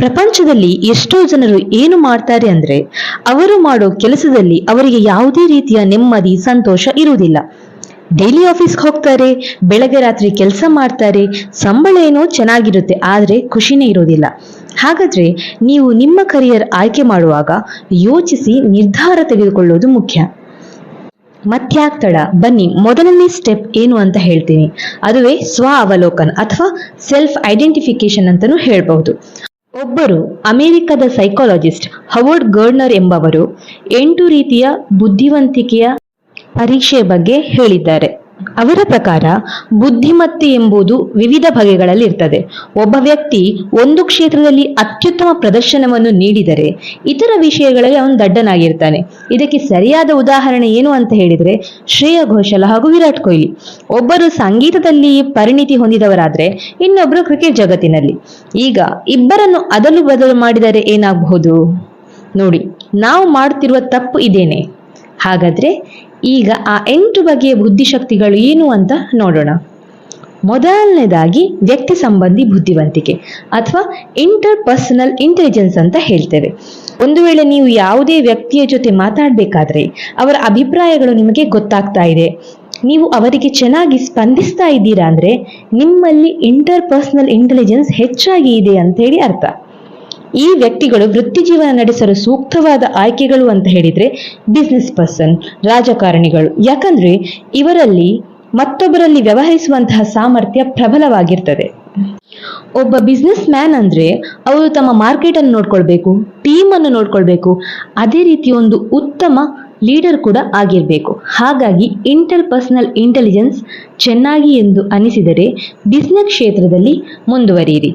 ಪ್ರಪಂಚದಲ್ಲಿ ಎಷ್ಟೋ ಜನರು ಏನು ಮಾಡ್ತಾರೆ ಅಂದ್ರೆ ಅವರು ಮಾಡೋ ಕೆಲಸದಲ್ಲಿ ಅವರಿಗೆ ಯಾವುದೇ ರೀತಿಯ ನೆಮ್ಮದಿ, ಸಂತೋಷ ಇರುವುದಿಲ್ಲ. ಡೈಲಿ ಆಫೀಸ್ಗೆ ಹೋಗ್ತಾರೆ, ಬೆಳಗ್ಗೆ ರಾತ್ರಿ ಕೆಲಸ ಮಾಡ್ತಾರೆ, ಸಂಬಳ ಏನೋ ಚೆನ್ನಾಗಿರುತ್ತೆ, ಆದರೆ ಖುಷಿನೇ ಇರೋದಿಲ್ಲ ಹಾಗಾದ್ರೆ ನೀವು ನಿಮ್ಮ ಕರಿಯರ್ ಆಯ್ಕೆ ಮಾಡುವಾಗ ಯೋಚಿಸಿ ನಿರ್ಧಾರ ತೆಗೆದುಕೊಳ್ಳೋದು ಮುಖ್ಯ. ಮತ್ಯಾಕ್ ತಡ ಬನ್ನಿ, ಮೊದಲನೇ ಸ್ಟೆಪ್ ಏನು ಅಂತ ಹೇಳ್ತೀನಿ. ಅದುವೇ ಸ್ವ ಅವಲೋಕನ ಅಥವಾ ಸೆಲ್ಫ್ ಐಡೆಂಟಿಫಿಕೇಶನ್ ಅಂತಾನೂ ಹೇಳ್ಬಹುದು. ಒಬ್ಬರು ಅಮೆರಿಕದ ಸೈಕಾಲಜಿಸ್ಟ್ ಹವರ್ಡ್ ಗರ್ಡ್ನರ್ ಎಂಬವರು ಎಂಟು ರೀತಿಯ ಬುದ್ಧಿವಂತಿಕೆಯ ಪರೀಕ್ಷೆಯ ಬಗ್ಗೆ ಹೇಳಿದ್ದಾರೆ. ಅವರ ಪ್ರಕಾರ ಬುದ್ಧಿಮತ್ತೆ ಎಂಬುದು ವಿವಿಧ ಬಗೆಗಳಲ್ಲಿ ಇರ್ತದೆ ಒಬ್ಬ ವ್ಯಕ್ತಿ ಒಂದು ಕ್ಷೇತ್ರದಲ್ಲಿ ಅತ್ಯುತ್ತಮ ಪ್ರದರ್ಶನವನ್ನು ನೀಡಿದರೆ ಇತರ ವಿಷಯಗಳಲ್ಲಿ ಅವನು ದಡ್ಡನಾಗಿರ್ತಾನೆ. ಇದಕ್ಕೆ ಸರಿಯಾದ ಉದಾಹರಣೆ ಏನು ಅಂತ ಹೇಳಿದರೆ ಶ್ರೇಯ ಘೋಷಾಲ್ ಹಾಗೂ ವಿರಾಟ್ ಕೊಹ್ಲಿ. ಒಬ್ಬರು ಸಂಗೀತದಲ್ಲಿ ಪರಿಣಿತಿ ಹೊಂದಿದವರಾದರೆ ಇನ್ನೊಬ್ಬರು ಕ್ರಿಕೆಟ್ ಜಗತ್ತಿನಲ್ಲಿ. ಈಗ ಇಬ್ಬರನ್ನು ಅದಲು ಬದಲು ಮಾಡಿದರೆ ಏನಾಗಬಹುದು? ನೋಡಿ, ನಾವು ಮಾಡುತ್ತಿರುವ ತಪ್ಪು ಇದೇನೆ. ಹಾಗಾದ್ರೆ ಈಗ ಆ ಎಂಟು ಬಗೆಯ ಬುದ್ಧಿಶಕ್ತಿಗಳು ಏನು ಅಂತ ನೋಡೋಣ. ಮೊದಲನೇದಾಗಿ ವ್ಯಕ್ತಿ ಸಂಬಂಧಿ ಬುದ್ಧಿವಂತಿಕೆ ಅಥವಾ ಇಂಟರ್ ಪರ್ಸನಲ್ ಇಂಟೆಲಿಜೆನ್ಸ್ ಅಂತ ಹೇಳ್ತೇವೆ. ಒಂದು ವೇಳೆ ನೀವು ಯಾವುದೇ ವ್ಯಕ್ತಿಯ ಜೊತೆ ಮಾತಾಡಬೇಕಾದ್ರೆ ಅವರ ಅಭಿಪ್ರಾಯಗಳು ನಿಮಗೆ ಗೊತ್ತಾಗ್ತಾ ಇದೆ. ನೀವು ಅವರಿಗೆ ಚೆನ್ನಾಗಿ ಸ್ಪಂದಿಸ್ತಾ ಇದ್ದೀರಾ ಅಂದರೆ ನಿಮ್ಮಲ್ಲಿ ಇಂಟರ್ ಪರ್ಸನಲ್ ಇಂಟೆಲಿಜೆನ್ಸ್ ಹೆಚ್ಚಾಗಿ ಇದೆ ಅಂತೇಳಿ ಅರ್ಥ. ಈ ವ್ಯಕ್ತಿಗಳು ವೃತ್ತಿ ಜೀವನ ನಡೆಸಲು ಸೂಕ್ತವಾದ ಆಯ್ಕೆಗಳು ಅಂತ ಹೇಳಿದ್ರೆ ಬಿಸ್ನೆಸ್ ಪರ್ಸನ್ ರಾಜಕಾರಣಿಗಳು. ಯಾಕಂದ್ರೆ ಇವರಲ್ಲಿ ಮತ್ತೊಬ್ಬರಲ್ಲಿ ವ್ಯವಹರಿಸುವಂತಹ ಸಾಮರ್ಥ್ಯ ಪ್ರಬಲವಾಗಿರ್ತದೆ. ಒಬ್ಬ ಬಿಸ್ನೆಸ್ ಮ್ಯಾನ್ ಅಂದ್ರೆ ಅವರು ತಮ್ಮ ಮಾರ್ಕೆಟ್ ಅನ್ನು ನೋಡ್ಕೊಳ್ಬೇಕು ಟೀಮ್ ಅನ್ನು ನೋಡ್ಕೊಳ್ಬೇಕು, ಅದೇ ರೀತಿ ಒಂದು ಉತ್ತಮ ಲೀಡರ್ ಕೂಡ ಆಗಿರಬೇಕು. ಹಾಗಾಗಿ ಇಂಟರ್ ಪರ್ಸನಲ್ ಇಂಟೆಲಿಜೆನ್ಸ್ ಚೆನ್ನಾಗಿ ಎಂದು ಅನಿಸಿದರೆ ಬಿಸ್ನೆಸ್ ಕ್ಷೇತ್ರದಲ್ಲಿ ಮುಂದುವರಿಯಿರಿ.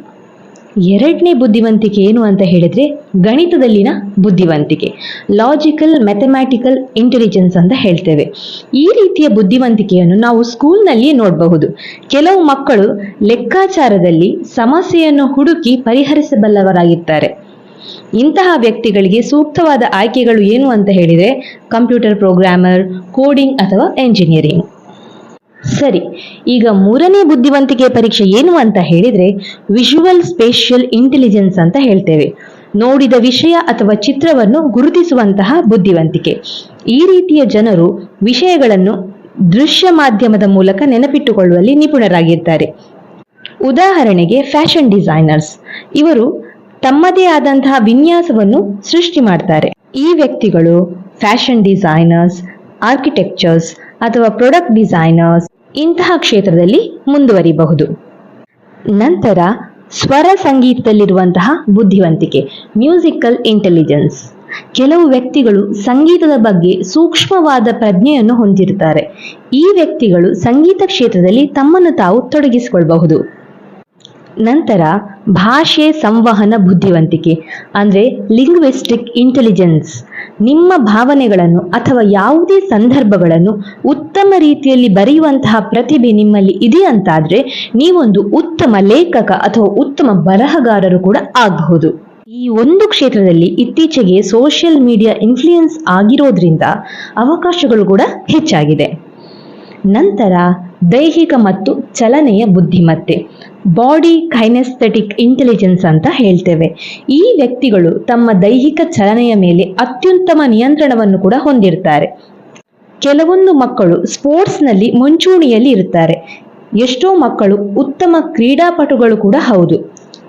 ಎರಡನೇ ಬುದ್ಧಿವಂತಿಕೆ ಏನು ಅಂತ ಹೇಳಿದ್ರೆ ಗಣಿತದಲ್ಲಿನ ಬುದ್ಧಿವಂತಿಕೆ. ಲಾಜಿಕಲ್ ಮ್ಯಾಥಮ್ಯಾಟಿಕಲ್ ಇಂಟೆಲಿಜೆನ್ಸ್ ಅಂತ ಹೇಳ್ತೇವೆ. ಈ ರೀತಿಯ ಬುದ್ಧಿವಂತಿಕೆಯನ್ನು ನಾವು ಸ್ಕೂಲ್ನಲ್ಲಿಯೇ ನೋಡಬಹುದು. ಕೆಲವು ಮಕ್ಕಳು ಲೆಕ್ಕಾಚಾರದಲ್ಲಿ ಸಮಸ್ಯೆಯನ್ನು ಹುಡುಕಿ ಪರಿಹರಿಸಬಲ್ಲವರಾಗಿದ್ದಾರೆ ಇಂತಹ ವ್ಯಕ್ತಿಗಳಿಗೆ ಸೂಕ್ತವಾದ ಆಯ್ಕೆಗಳು ಏನು ಅಂತ ಹೇಳಿದರೆ ಕಂಪ್ಯೂಟರ್ ಪ್ರೋಗ್ರಾಮರ್ ಕೋಡಿಂಗ್ ಅಥವಾ ಎಂಜಿನಿಯರಿಂಗ್ ಸರಿ, ಈಗ ಮೂರನೇ ಬುದ್ಧಿವಂತಿಕೆ ಪರೀಕ್ಷೆ ಏನು ಅಂತ ಹೇಳಿದ್ರೆ ವಿಜುವಲ್ ಸ್ಪೇಷಿಯಲ್ ಇಂಟೆಲಿಜೆನ್ಸ್ ಅಂತ ಹೇಳ್ತೇವೆ. ನೋಡಿದ ವಿಷಯ ಅಥವಾ ಚಿತ್ರವನ್ನು ಗುರುತಿಸುವಂತಹ ಬುದ್ಧಿವಂತಿಕೆ. ಈ ರೀತಿಯ ಜನರು ವಿಷಯಗಳನ್ನು ದೃಶ್ಯ ಮಾಧ್ಯಮದ ಮೂಲಕ ನೆನಪಿಟ್ಟುಕೊಳ್ಳುವಲ್ಲಿ ನಿಪುಣರಾಗಿರ್ತಾರೆ ಉದಾಹರಣೆಗೆ ಫ್ಯಾಷನ್ ಡಿಸೈನರ್ಸ್ ಇವರು ತಮ್ಮದೇ ಆದಂತಹ ವಿನ್ಯಾಸವನ್ನು ಸೃಷ್ಟಿ ಮಾಡ್ತಾರೆ. ಈ ವ್ಯಕ್ತಿಗಳು ಫ್ಯಾಷನ್ ಡಿಸೈನರ್ಸ್ ಆರ್ಕಿಟೆಕ್ಚರ್ಸ್ ಅಥವಾ ಪ್ರೊಡಕ್ಟ್ ಡಿಸೈನರ್ಸ್ ಇಂತಹ ಕ್ಷೇತ್ರದಲ್ಲಿ ಮುಂದುವರಿಬಹುದು. ನಂತರ ಸ್ವರ ಸಂಗೀತದಲ್ಲಿರುವಂತಹ ಬುದ್ಧಿವಂತಿಕೆ ಮ್ಯೂಸಿಕಲ್ ಇಂಟೆಲಿಜೆನ್ಸ್ ಕೆಲವು ವ್ಯಕ್ತಿಗಳು ಸಂಗೀತದ ಬಗ್ಗೆ ಸೂಕ್ಷ್ಮವಾದ ಪ್ರಜ್ಞೆಯನ್ನು ಹೊಂದಿರುತ್ತಾರೆ. ಈ ವ್ಯಕ್ತಿಗಳು ಸಂಗೀತ ಕ್ಷೇತ್ರದಲ್ಲಿ ತಮ್ಮನ್ನು ತಾವು ತೊಡಗಿಸಿಕೊಳ್ಳಬಹುದು ನಂತರ ಭಾಷೆ ಸಂವಹನ ಬುದ್ಧಿವಂತಿಕೆ, ಅಂದರೆ ಲಿಂಗ್ವಿಸ್ಟಿಕ್ ಇಂಟೆಲಿಜೆನ್ಸ್ ನಿಮ್ಮ ಭಾವನೆಗಳನ್ನು ಅಥವಾ ಯಾವುದೇ ಸಂದರ್ಭಗಳನ್ನು ಉತ್ತಮ ರೀತಿಯಲ್ಲಿ ಬರೆಯುವಂತಹ ಪ್ರತಿಭೆ ನಿಮ್ಮಲ್ಲಿ ಇದೆ ಅಂತಾದರೆ, ನೀವೊಂದು ಉತ್ತಮ ಲೇಖಕ ಅಥವಾ ಉತ್ತಮ ಬರಹಗಾರರು ಕೂಡ ಆಗಬಹುದು. ಈ ಒಂದು ಕ್ಷೇತ್ರದಲ್ಲಿ ಇತ್ತೀಚೆಗೆ ಸೋಷಿಯಲ್ ಮೀಡಿಯಾ ಇನ್ಫ್ಲೂಯೆನ್ಸ್ ಆಗಿರೋದ್ರಿಂದ ಅವಕಾಶಗಳು ಕೂಡ ಹೆಚ್ಚಾಗಿದೆ. ನಂತರ ದೈಹಿಕ ಮತ್ತು ಚಲನೆಯ ಬುದ್ಧಿಮತ್ತೆ. ಬಾಡಿ ಕೈನೆಸ್ಥೆಟಿಕ್ ಇಂಟೆಲಿಜೆನ್ಸ್ ಅಂತ ಹೇಳ್ತೇವೆ. ಈ ವ್ಯಕ್ತಿಗಳು ತಮ್ಮ ದೈಹಿಕ ಚಲನೆಯ ಮೇಲೆ ಅತ್ಯುತ್ತಮ ನಿಯಂತ್ರಣವನ್ನು ಕೂಡ ಹೊಂದಿರ್ತಾರೆ. ಕೆಲವೊಂದು ಮಕ್ಕಳು ಸ್ಪೋರ್ಟ್ಸ್ನಲ್ಲಿ ಮುಂಚೂಣಿಯಲ್ಲಿ ಇರುತ್ತಾರೆ ಎಷ್ಟೋ ಮಕ್ಕಳು ಉತ್ತಮ ಕ್ರೀಡಾಪಟುಗಳು ಕೂಡ ಹೌದು.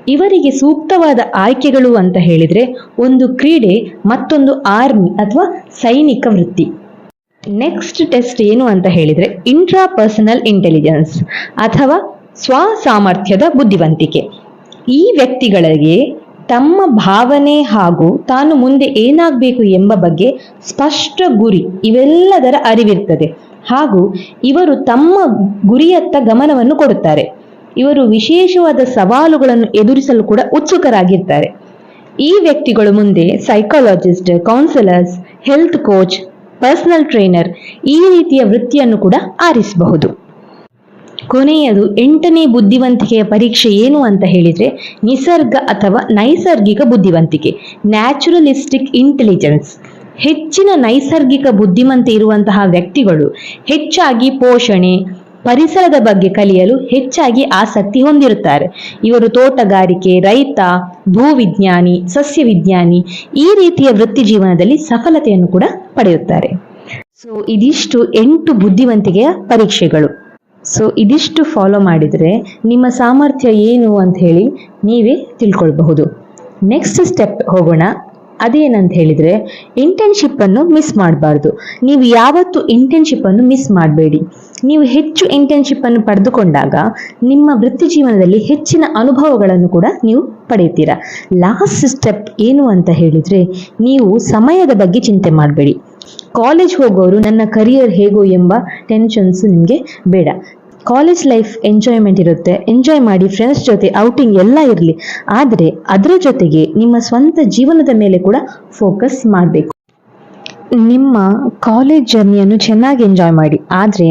ಇವರಿಗೆ ಸೂಕ್ತವಾದ ಆಯ್ಕೆಗಳು ಅಂತ ಹೇಳಿದರೆ ಒಂದು ಕ್ರೀಡೆ ಮತ್ತೊಂದು ಆರ್ಮಿ ಅಥವಾ ಸೈನಿಕ ವೃತ್ತಿ. ನೆಕ್ಸ್ಟ್ ಟೆಸ್ಟ್ ಏನು ಅಂತ ಹೇಳಿದ್ರೆ ಇಂಟ್ರಾ ಪರ್ಸನಲ್ ಇಂಟೆಲಿಜೆನ್ಸ್ ಅಥವಾ ಸ್ವ ಸಾಮರ್ಥ್ಯದ ಬುದ್ಧಿವಂತಿಕೆ. ಈ ವ್ಯಕ್ತಿಗಳಿಗೆ ತಮ್ಮ ಭಾವನೆ ಹಾಗೂ ತಾನು ಮುಂದೆ ಏನಾಗಬೇಕು ಎಂಬ ಬಗ್ಗೆ ಸ್ಪಷ್ಟ ಗುರಿ ಇವೆಲ್ಲದರ ಅರಿವಿರ್ತದೆ. ಹಾಗೂ ಇವರು ತಮ್ಮ ಗುರಿಯತ್ತ ಗಮನವನ್ನು ಕೊಡುತ್ತಾರೆ. ಇವರು ವಿಶೇಷವಾದ ಸವಾಲುಗಳನ್ನು ಎದುರಿಸಲು ಕೂಡ ಉತ್ಸುಕರಾಗಿರ್ತಾರೆ. ಈ ವ್ಯಕ್ತಿಗಳು ಮುಂದೆ psychologist counsellors health coach personal trainer ಈ ರೀತಿಯ ವೃತ್ತಿಯನ್ನು ಕೂಡ ಆರಿಸಬಹುದು. ಕೊನೆಯದು ಎಂಟನೇ ಬುದ್ಧಿವಂತಿಕೆಯ ಪರೀಕ್ಷೆ ಏನು ಅಂತ ಹೇಳಿದರೆ ನಿಸರ್ಗ ಅಥವಾ ನೈಸರ್ಗಿಕ ಬುದ್ಧಿವಂತಿಕೆ, ನ್ಯಾಚುರಲಿಸ್ಟಿಕ್ ಇಂಟೆಲಿಜೆನ್ಸ್. ಹೆಚ್ಚಿನ ನೈಸರ್ಗಿಕ ಬುದ್ಧಿಮಂತೆ ಇರುವಂತಹ ವ್ಯಕ್ತಿಗಳು ಹೆಚ್ಚಾಗಿ ಪೋಷಣೆ ಪರಿಸರದ ಬಗ್ಗೆ ಕಲಿಯಲು ಹೆಚ್ಚಾಗಿ ಆಸಕ್ತಿ ಹೊಂದಿರುತ್ತಾರೆ. ಇವರು ತೋಟಗಾರಿಕೆ, ರೈತ, ಭೂವಿಜ್ಞಾನಿ ಸಸ್ಯ ವಿಜ್ಞಾನಿ ಈ ರೀತಿಯ ವೃತ್ತಿ ಜೀವನದಲ್ಲಿ ಸಫಲತೆಯನ್ನು ಕೂಡ ಪಡೆಯುತ್ತಾರೆ. ಸೊ ಇದಿಷ್ಟು ಎಂಟು ಬುದ್ಧಿವಂತಿಕೆಯ ಪರೀಕ್ಷೆಗಳು. ಸೊ ಇದಿಷ್ಟು ಫಾಲೋ ಮಾಡಿದರೆ ನಿಮ್ಮ ಸಾಮರ್ಥ್ಯ ಏನು ಅಂತ ಹೇಳಿ ನೀವೇ ತಿಳ್ಕೊಳ್ಬಹುದು. ನೆಕ್ಸ್ಟ್ ಸ್ಟೆಪ್ ಹೋಗೋಣ. ಅದೇನಂತ ಹೇಳಿದ್ರೆ ಇಂಟರ್ನ್ಶಿಪ್ ಅನ್ನು ಮಿಸ್ ಮಾಡಬಾರ್ದು. ನೀವು ಯಾವತ್ತು ಇಂಟರ್ನ್ಶಿಪ್ ಅನ್ನು ಮಿಸ್ ಮಾಡಬೇಡಿ. ನೀವು ಹೆಚ್ಚು ಇಂಟರ್ನ್ಶಿಪ್ ಅನ್ನು ಪಡೆದುಕೊಂಡಾಗ ನಿಮ್ಮ ವೃತ್ತಿ ಜೀವನದಲ್ಲಿ ಹೆಚ್ಚಿನ ಅನುಭವಗಳನ್ನು ಕೂಡ ನೀವು ಪಡೆಯುತ್ತೀರಾ. ಲಾಸ್ಟ್ ಸ್ಟೆಪ್ ಏನು ಅಂತ ಹೇಳಿದ್ರೆ ನೀವು ಸಮಯದ ಬಗ್ಗೆ ಚಿಂತೆ ಮಾಡಬೇಡಿ. ಕಾಲೇಜ್ ಹೋಗೋರು ನನ್ನ ಕರಿಯರ್ ಹೇಗೋ ಎಂಬ ಟೆನ್ಷನ್ಸ್ ನಿಮಗೆ ಬೇಡ. ಕಾಲೇಜ್ ಲೈಫ್ ಎಂಜಾಯ್ಮೆಂಟ್ ಇರುತ್ತೆ. ಎಂಜಾಯ್ ಮಾಡಿ ಫ್ರೆಂಡ್ಸ್ ಜೊತೆ ಔಟಿಂಗ್ ಎಲ್ಲ ಇರಲಿ. ಆದರೆ ಅದರ ಜೊತೆಗೆ ನಿಮ್ಮ ಸ್ವಂತ ಜೀವನದ ಮೇಲೆ ಕೂಡ ಫೋಕಸ್ ಮಾಡಬೇಕು. ನಿಮ್ಮ ಕಾಲೇಜ್ ಜರ್ನಿಯನ್ನು ಚೆನ್ನಾಗಿ ಎಂಜಾಯ್ ಮಾಡಿ. ಆದರೆ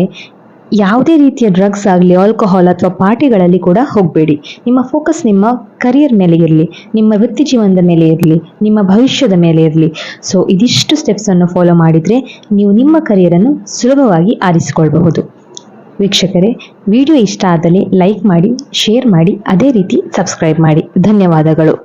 ಯಾವುದೇ ರೀತಿಯ ಡ್ರಗ್ಸ್ ಆಗಲಿ ಆಲ್ಕೋಹಾಲ್ ಅಥವಾ ಪಾರ್ಟಿಗಳಲ್ಲಿ ಕೂಡ ಹೋಗಬೇಡಿ. ನಿಮ್ಮ ಫೋಕಸ್ ನಿಮ್ಮ ಕರಿಯರ್ ಮೇಲೆ ಇರಲಿ. ನಿಮ್ಮ ವೃತ್ತಿ ಜೀವನದ ಮೇಲೆ ಇರಲಿ. ನಿಮ್ಮ ಭವಿಷ್ಯದ ಮೇಲೆ ಇರಲಿ. ಸೊ ಇದಿಷ್ಟು ಸ್ಟೆಪ್ಸನ್ನು ಫಾಲೋ ಮಾಡಿದರೆ ನೀವು ನಿಮ್ಮ ಕರಿಯರನ್ನು ಸುಲಭವಾಗಿ ಆರಿಸಿಕೊಳ್ಳಬಹುದು ವೀಕ್ಷಕರೇ ವಿಡಿಯೋ ಇಷ್ಟ ಆದಲ್ಲಿ ಲೈಕ್ ಮಾಡಿ ಶೇರ್ ಮಾಡಿ ಅದೇ ರೀತಿ ಸಬ್ಸ್ಕ್ರೈಬ್ ಮಾಡಿ. ಧನ್ಯವಾದಗಳು.